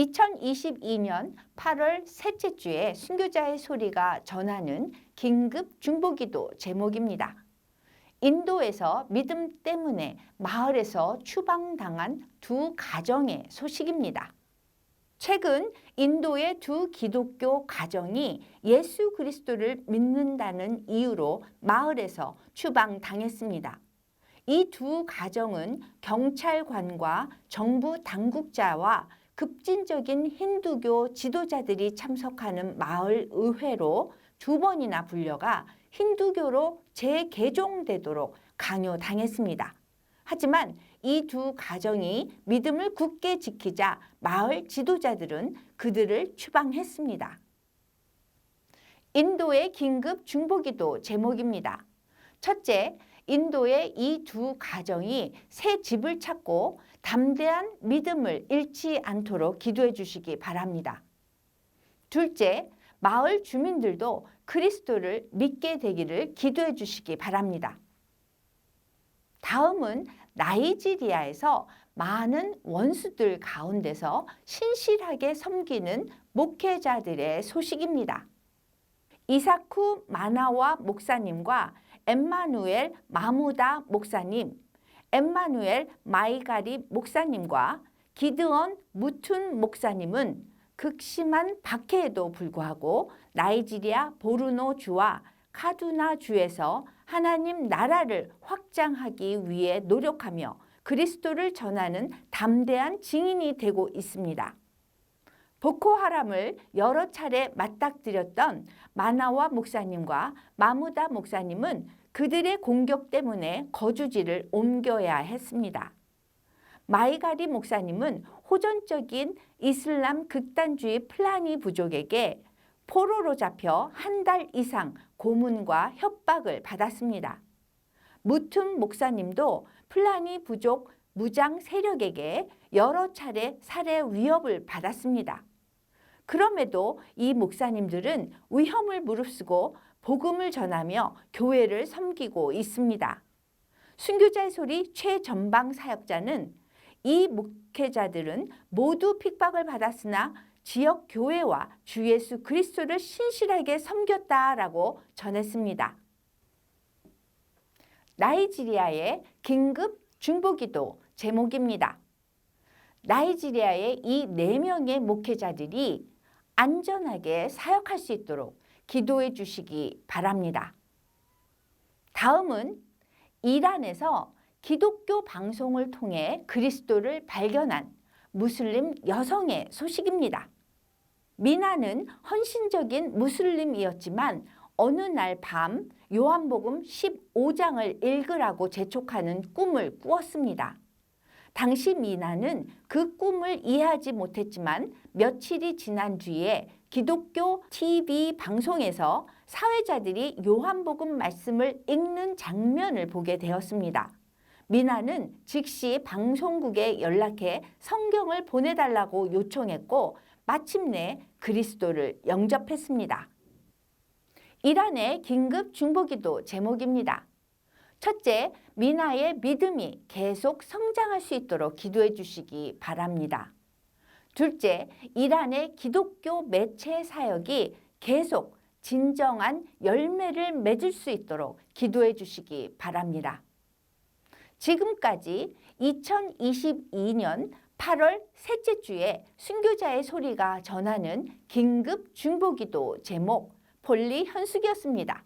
2022년 8월 셋째 주에 순교자의 소리가 전하는 긴급 중보기도 제목입니다. 인도에서 믿음 때문에 마을에서 추방당한 두 가정의 소식입니다. 최근 인도의 두 기독교 가정이 예수 그리스도를 믿는다는 이유로 마을에서 추방당했습니다. 이 두 가정은 경찰관과 정부 당국자와 급진적인 힌두교 지도자들이 참석하는 마을 의회로 두 번이나 불려가 힌두교로 재개종되도록 강요당했습니다. 하지만 이 두 가정이 믿음을 굳게 지키자 마을 지도자들은 그들을 추방했습니다. 인도의 긴급 중보기도 제목입니다. 첫째, 인도의 이 두 가정이 새 집을 찾고 담대한 믿음을 잃지 않도록 기도해 주시기 바랍니다. 둘째, 마을 주민들도 그리스도를 믿게 되기를 기도해 주시기 바랍니다. 다음은 나이지리아에서 많은 원수들 가운데서 신실하게 섬기는 목회자들의 소식입니다. 이사쿠 마나와 목사님과 엠마누엘 마무다 목사님, 엠마누엘 마이가리 목사님과 기드언 무툰 목사님은 극심한 박해에도 불구하고 나이지리아 보르노 주와 카두나 주에서 하나님 나라를 확장하기 위해 노력하며 그리스도를 전하는 담대한 증인이 되고 있습니다. 보코하람을 여러 차례 맞닥뜨렸던 마나와 목사님과 마무다 목사님은 그들의 공격 때문에 거주지를 옮겨야 했습니다. 마이가리 목사님은 호전적인 이슬람 극단주의 플라니 부족에게 포로로 잡혀 한 달 이상 고문과 협박을 받았습니다. 무툼 목사님도 플라니 부족 무장 세력에게 여러 차례 살해 위협을 받았습니다. 그럼에도 이 목사님들은 위험을 무릅쓰고 복음을 전하며 교회를 섬기고 있습니다. 순교자의 소리 최전방 사역자는 이 목회자들은 모두 핍박을 받았으나 지역 교회와 주 예수 그리스도를 신실하게 섬겼다라고 전했습니다. 나이지리아의 긴급 중보기도 제목입니다. 나이지리아의 이네 명의 목회자들이 안전하게 사역할 수 있도록 기도해 주시기 바랍니다. 다음은 이란에서 기독교 방송을 통해 그리스도를 발견한 무슬림 여성의 소식입니다. 미나는 헌신적인 무슬림이었지만 어느 날 밤 요한복음 15장을 읽으라고 재촉하는 꿈을 꾸었습니다. 당시 미나는 그 꿈을 이해하지 못했지만 며칠이 지난 뒤에 기독교 TV 방송에서 사회자들이 요한복음 말씀을 읽는 장면을 보게 되었습니다. 미나는 즉시 방송국에 연락해 성경을 보내달라고 요청했고 마침내 그리스도를 영접했습니다. 이란의 긴급 중보기도 제목입니다. 첫째, 미나의 믿음이 계속 성장할 수 있도록 기도해 주시기 바랍니다. 둘째, 이란의 기독교 매체 사역이 계속 진정한 열매를 맺을 수 있도록 기도해 주시기 바랍니다. 지금까지 2022년 8월 셋째 주에 순교자의 소리가 전하는 긴급 중보기도 제목 폴리 현숙이었습니다.